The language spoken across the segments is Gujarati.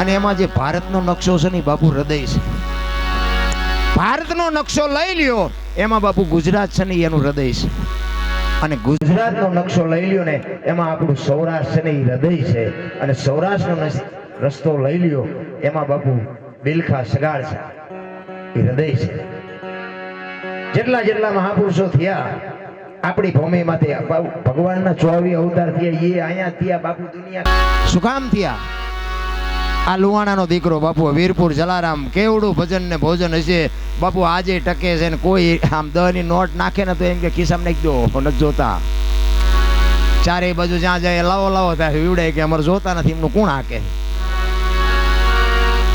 અને એમાં જે ભારતનો નકશો છે ને બાપુ હૃદય છે. ભારતનો નકશો લઈ લ્યો, એમાં બાપુ ગુજરાત છે ને એનું હૃદય છે. અને ગુજરાતનો નકશો લઈ લ્યો ને એમાં આપણું સૌરાષ્ટ્ર છે ને એ હૃદય છે. અને સૌરાષ્ટ્રનો રસ્તો લઈ લ્યો, એમાં બાપુ બિલખા સગાડ છે. એ હૃદય છે. જેટલા જેટલા મહાપુરુષો થયા, આપણી ભૂમિમાંથી ભગવાનના ચોવી અવતાર થયા, એ અહીંયા થયા બાપુ દુનિયા. શું કામ થયા? આ લુવાણાનો દીકરો બાપુ, વીરપુર, જલારામ, કેવડું ભજન ને ભોજન હશે? બાપુ આજે ટકે છે ને કોઈ આમ દની નોટ નાખે ને તો એમ કે ખિસ્સામાં નાખી દો નથી જોતા. ચારે બાજુ જ્યાં જાય, લાવો લાવો થાય વીવડે કે અમારે જોતા નથી, એમનું કોણ હાકે?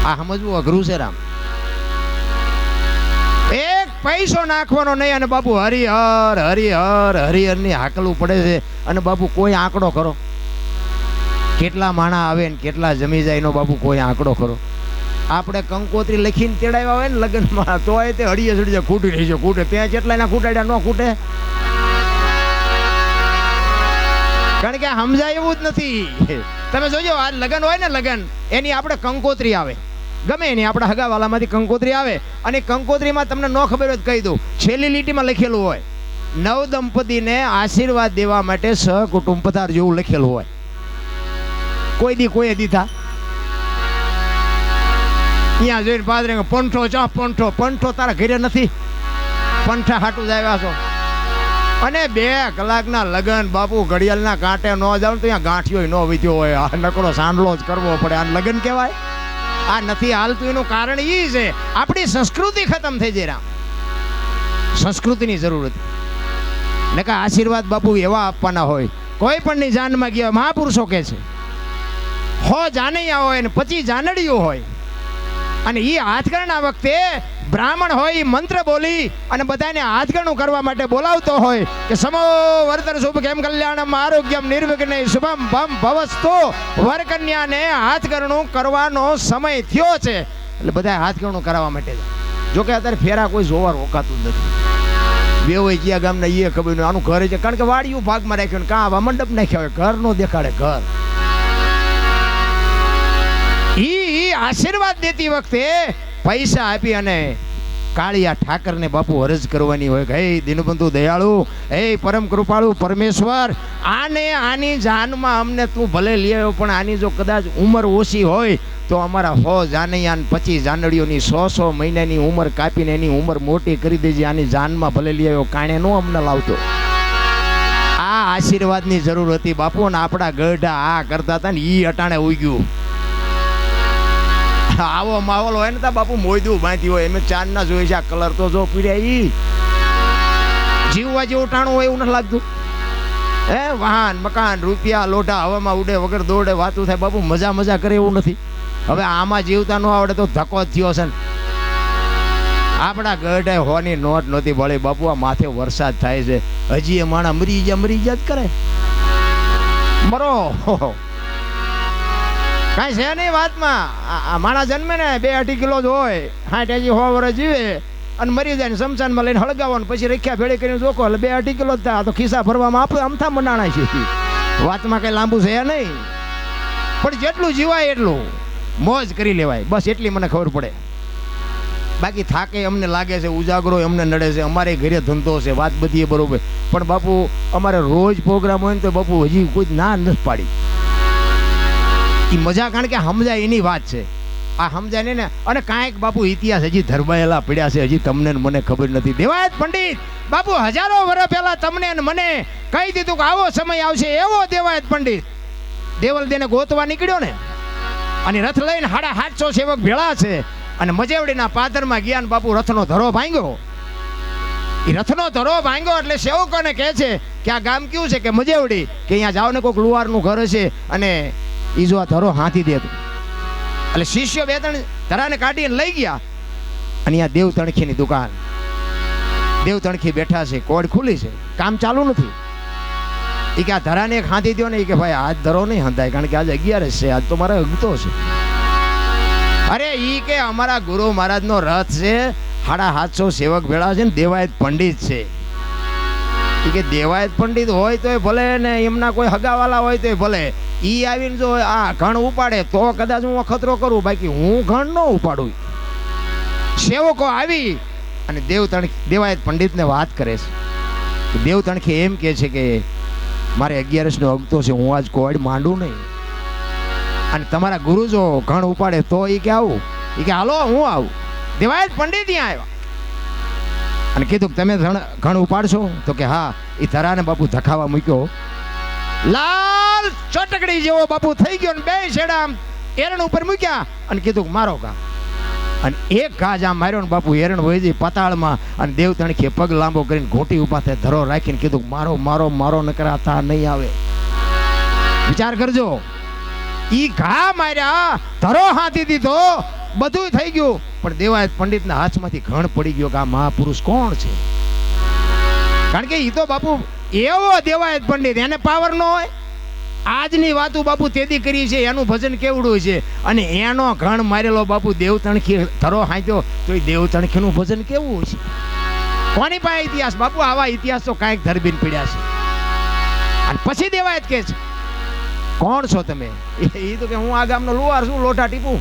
આ સમજવું અઘરું છે રામ. એક પૈસો નાખવાનો નહીં અને બાપુ હરિહર હરિહર હરિહરની હાકલું પડે છે અને બાપુ કોઈ આંકડો કરો કેટલા માણા આવે ને કેટલા જમી જાય નો બાપુ કોઈ આંકડો કરો આપણે કંકોત્રી લખીને તેડાવ્યા હોય ને લગ્નમાં, તોય તે હળીએ સડીએ ખૂટી રહી છે, ખૂટે. ત્યાં જેટલા એના ખૂટાડ્યા ન ખૂટે. કારણ કે સમજાય એવું જ નથી. તમે જોજો, આ લગન હોય ને લગન, એની આપણે કંકોત્રી આવે. ગમે એની, આપણા હગાવાલામાંથી કંકોત્રી આવે. અને કંકોત્રીમાં તમને ન ખબર હોય કહી દઉં, છેલ્લી લીટીમાં લખેલું હોય, નવ દંપતીને આશીર્વાદ દેવા માટે સહકુટુંબ પધાર જેવું લખેલું હોય. કોઈ દી કોઈ દીધા અહીંયા જોઈને પાદરે પંઠો ચા, પંઠો પંઠો તારા ઘરે નથી. પંઠા હાટું જ આવ્યા છો. અને બે કલાકના લગન, બાપુ ઘડિયાળના કાંટે ન જાવ તો અહીંયા ગાંઠિયો ન વીત્યો હોય. આ નકરો સાંડલો જ કરવો પડે. આ લગન કહેવાય? આ નથી હાલતું. એનું કારણ એ છે, આપણી સંસ્કૃતિ ખતમ થઈ જઈ રામ. સંસ્કૃતિની જરૂર હતી. ને કે આશીર્વાદ બાપુ એવા આપવાના હોય. કોઈ પણની જાનમાં ગયા, મહાપુરુષો કે છે. હો જાનૈયા હોય ને પચી જાનડીઓ હોય. અને એ હાથગણના વખતે બ્રાહ્મણ હોય મંત્ર બોલી અને બધાને હાથગણું કરવા માટે બોલાવતો હોય કે સમો વર્તન શુભ કેમ કલ્યાણમ, આરોગ્યમ, નિર્વિઘ્ન શુભમ ભમ ભવસ્તો. વરકન્યાને હાથગણું કરવાનો સમય થયો છે. એટલે બધા હાથગણું કરાવવા માટે જાય. જો કે અત્યારે ફેરા કોઈ જોવા રોકાતું નથી. બે હોય ગયા ગામના એ ખબર આનું ઘર છે. કારણ કે વાડીયું ભાગમાં રાખ્યું કાં આવા મંડપ નાખ્યા હોય? ઘર દેખાડે ઘર. આશીર્વાદ દેતી વખતે પૈસા આપી અને કાળિયા ઠાકરને બાપુ અરજ કરવાની હોય કે, હે દિનબંધુ દયાળુ, હે પરમ કૃપાળુ પરમેશ્વર, આને આની જાનમાં અમને તું ભલે લઈ આવ્યો, પણ આની જો કદાચ ઉંમર ઓછી હોય તો અમારા હો જાનૈયાન પછી જાનડીઓની સો સો મહિનાની ઉંમર કાપીને એની ઉંમર મોટી કરી દેજે, આની જાનમાં ભલે લઈ આવ્યો, કાણે નો અમને લાવતો. આ આશીર્વાદની જરૂર હતી બાપુ ને આપણા ગઢા આ કરતા હતા ને એ અટાણે ઉગ્યું આવો માહોલ હોય ને તા બાપુ મોયદું બાંધી હોય. એમ ચાંદ ના જોઈ છે, આ કલર તો જો પીડ્યા ઈ. જીવવા જેવું ટાણું હોય એવું નથી લાગતું. હે, વાહન, મકાન, રૂપિયા, લોઢા, હવામાં ઉડે વગર દોડે વાતું થાય. બાપુ મજા મજા કરે એવું નથી. હવે આમાં જીવતા ન આવડે તો ધક્કો જ થયો છે ને. આપણા ગઢે હોની નોટ નહોતી ભળી બાપુ, આ માથે વરસાદ થાય છે. હજી એ માણા મરી ગયા મરી ગયા જ કરે. મરો. કાંઈ છે નહીં વાતમાં. માણા જન્મે ને બે અઢી કિલો જ હોય. હાઠ એજી સો વર્ષ જીવે. અને મરી જાય ને લઈને હળગાવવાનું પછી રખ્યા ભેળી કરીને જોકો એટલે બે અઢી કિલો થાય. તો ખિસ્સા ભરવામાં આપણે અમથા મંડાણા છે વાતમાં કઈ લાંબુ છે નહીં. પણ જેટલું જીવાય એટલું. મોજ કરી લેવાય. બસ એટલી મને ખબર પડે. બાકી થાકે અમને લાગે છે, ઉજાગરો અમને નડે છે. અમારે ઘરે ધંધો છે. વાત બધી બરોબર. પણ બાપુ, અમારે રોજ પ્રોગ્રામ હોય ને તો બાપુ હજી કોઈ ના નથી પાડી. એ મજા, કારણ કે સમજાય એની વાત છે. આ સમજાય ને, અને કાંઈક બાપુ ઇતિહાસ હજી ધરબાયેલા પડ્યા છે, હજી તમને મને ખબર નથી. દેવાયત પંડિત, બાપુ હજારો વર્ષ પહેલા તમને મને કહી દીધું કે આવો સમય આવશે, એવો દેવાયત પંડિત. દેવલ દેને ગોતવા નીકળ્યો ને, અને રથ લઈને હાડા હાથસો સેવક ભેળા છે, અને મજેવડીના પાદરમાં ગયા બાપુ રથનો ધરો ભાંગ્યો. એ રથનો ધરો ભાંગ્યો એટલે સેવકોને કહે છે કે આ ગામ કેવું છે? કે મજેવડી, કે અહીંયા જાઓ ને કોઈક લુવારનું ઘર છે અને ઈ જો આ ધરો હાથી દે એટલે શિષ્ય બે ત્રણ ધરાને કાઢીને લઈ ગયા. અને અહીંયા દેવ તણખીની દુકાન. દેવ તણખી બેઠા છે કોડ ખુલી છે? કામ ચાલુ નથી. એ કે આ ધરાને એક હાથી દો ને એ કે ભાઈ આજ ધરો નહીં હંધાય, કારણ કે આજ અગિયારસ છે, આજ તો મારે અગતો છે. અરે એ કે અમારા ગુરુ મહારાજનો રથ છે સાડા સાતસો સેવક ભેળા છે ને દેવાયત પંડિત છે. ઈ કે દેવાયત પંડિત હોય તોય ભલે ને એમના કોઈ હગાવાલા હોય તોય ભલે. ઈ આવીને જો આ ઘણ ઉપાડે, તો કદાચ હું અખતરો કરું. બાકી હું ઘણ ન ઉપાડું. સેવકો આવી અને દેવ તણખ દેવાયત પંડિતને વાત કરે છે. દેવ તણખે એમ કહે છે કે, મારે અગિયારસનો અગતો છે, હું આજ કોડ માંડું નહીં. અને તમારા ગુરુ જો ઘણ ઉપાડે, તો એ કે આવું. એ કે, હાલો, હું આવું. દેવાયત પંડિત ત્યાં આવ્યા. અને કીધું તમે ઘણ ઉપાડશો? તો કે, હા. એ ધરાને બાપુ ધખાવા મૂક્યો. લાલ ચટકડી જેવો બાપુ થઈ ગયો બે છેડા એરણ ઉપર મૂક્યા અને કીધું, મારો કા અને એક ઘા આમ માર્યો ને બાપુ, એરણ વહી પાતાળમાં અને દેવ તણખે પગ લાંબો કરીને ઘોટી ઊભા થાય, ધરો રાખીને કીધું, મારો મારો મારો નકરા થા નહીં આવે. વિચાર કરજો, ઈ ઘા માર્યા, ધરો હાથી દીધો, બધું થઈ ગયું. પણ દેવાયત પંડિતના હાથમાંથી ઘણ પડી ગયો કે આ મહાપુરુષ કોણ છે? કારણ કે ઈ તો બાપુ એવો દેવાયત પંડિત, એને પાવર ન હોય. આજની વાતો બાપુ તેદી કરી છે, એનું ભજન કેવડું છે? અને એનો ઘણ મારેલો બાપુ દેવ તણખી ધરો હાંચ્યો તો એ દેવ તણખીનું ભજન કેવું છે? કોની પાસે ઇતિહાસ? બાપુ, આવા ઇતિહાસ તો કાંઈક ધરબીન પીડ્યા છે. અને પછી દેવાયત કે છે, કોણ છો તમે? એ તો કે હું આ ગામનો લુવાર છું લોટા ટીપું.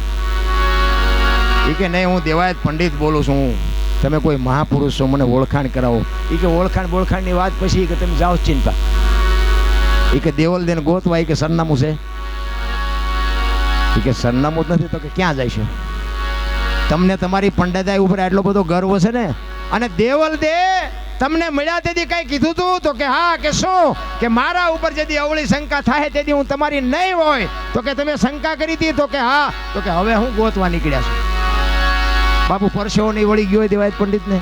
એ કે, નહીં, હું દેવાયત પંડિત બોલું છું. તમે કોઈ મહાપુરુષ છો, મને ઓળખાણ કરાવો. એ કે, ઓળખાણ બોળખાણની વાત પછી કે, તમે જાઓ ચિંતા. એ દેવલ દેને ગોતવા, એ કે સરનામું છે. એ કે સરનામું જ નથી, તો કે ક્યાં જાય છે? તમને તમારી પંડિતાઈ ઉપર આટલો બધો ગર્વ છે ને? અને દેવલ દે, તમને મળ્યા તેથી કઈ કીધું તું? તો કે હા, કે શું? કે મારા ઉપર જેથી અવળી શંકા થાય તેથી હું તમારી નહીં હોય, તો કે તમે શંકા કરી હતી? તો કે હા, તો કે હવે હું ગોતવા નીકળ્યા છું. બાપુ પરસેવો નહીં વળી ગયો હોય દેવાયત પંડિતને.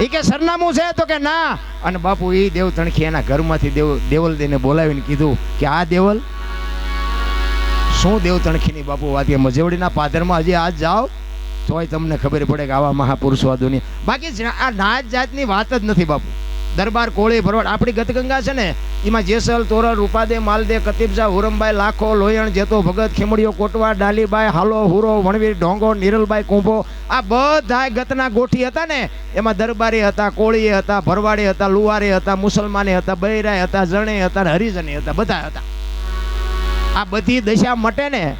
એ કે સરનામું છે તો કે ના. અને બાપુ એ દેવ તણખી એના ઘરમાંથી દેવ દેવલ દેને બોલાવીને કીધું કે આ દેવલ? શું દેવ તણખીની બાપુ વાત કે મજેવડીના પાદરમાં હજી આજ જાઓ? તોય તમને ખબર પડે કે આવા મહાપુરુષવાદોની બાકી આ નાત જાતની વાત જ નથી બાપુ. દરબાર કોળી ભરવાડ. આપણી ગતગંગા છે ને, એમાં જેસલ, તોરલ રૂપાદે માલદે કતીબજા હુરમભાઈ લાખો, લોયણ, જેતો ભગત, ખેમડીઓ, કોટવા, ડાલીબાઈ, હાલો, હુરો, વણવીર, ઢોંગો નિરલભાઈ કુંભો, આ બધા ગતના ગોઠી હતા ને, એમાં દરબારી હતા, કોળીએ હતા, ભરવાડી હતા, લુવારે હતા, મુસલમાને હતા, બૈરાય હતા, જણે હતા, હરિજને હતા, બધા હતા. આ બધી દશા મટે ને,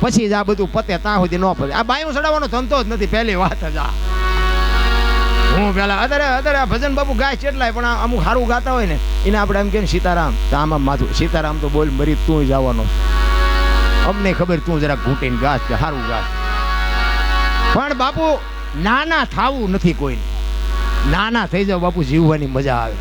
પછી જ આ બધું પતે, ત્યાં સુધી ન પતે. આ બાયું ચડાવવાનો ધંધો જ નથી, પહેલી વાત જ આ. હું પેલા અત્યારે અત્યારે ભજન બાપુ ગાય કેટલાય પણ અમુક સારું ગાતા હોય ને, એને આપણે એમ કે સીતારામ. તો આમાં માથું સીતારામ, તો બોલ, મરી તું જવાનો અમને ખબર તું જરા ઘૂંટીને ગાસ કે સારું ગાસ પણ બાપુ, નાના થાવું નથી કોઈને. નાના થઈ જાવ બાપુ, જીવવાની મજા આવે.